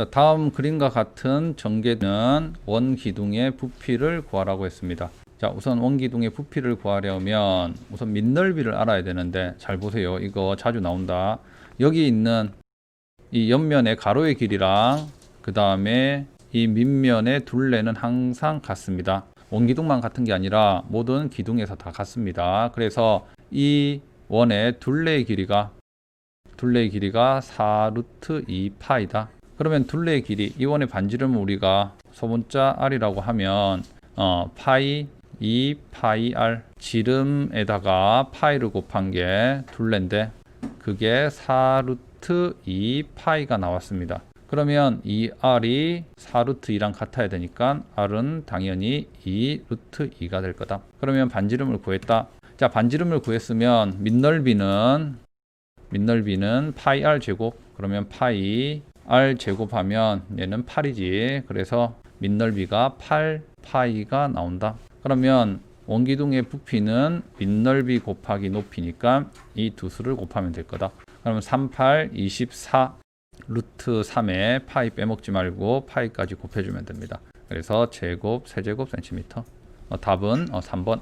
자, 다음 그림과 같은 전개는 원기둥의 부피를 구하라고 했습니다. 자, 우선 원기둥의 부피를 구하려면 우선 밑넓이를 알아야 되는데 잘 보세요. 이거 자주 나온다. 여기 있는 이 옆면의 가로의 길이랑 그 다음에 이 밑면의 둘레는 항상 같습니다. 원기둥만 같은 게 아니라 모든 기둥에서 다 같습니다. 그래서 이 원의 둘레의 길이가 둘레의 길이가 4루트 2파이다. 그러면 둘레의 길이 이 원의 반지름을 우리가 소문자 r이라고 하면 어, 파이 2 파이 r 지름에다가 파이를 곱한 게 둘레인데 그게 4루트 2 파이가 나왔습니다. 그러면 이 r이 4루트 2랑 같아야 되니까 r은 당연히 2 루트 2가 될 거다. 그러면 반지름을 구했다. 자, 반지름을 구했으면 밑넓이는 밑넓이는 파이 r 제곱 그러면 파이 r 제곱하면 얘는 8이지. 그래서 밑넓이가 8 파이가 나온다. 그러면 원기둥의 부피는 밑넓이 곱하기 높이니까 이 두 수를 곱하면 될 거다. 그러면 38, 24 루트 3에 파이 빼먹지 말고 파이까지 곱해주면 됩니다. 그래서 제곱, 세제곱 센티미터. 어, 답은 어, 3번.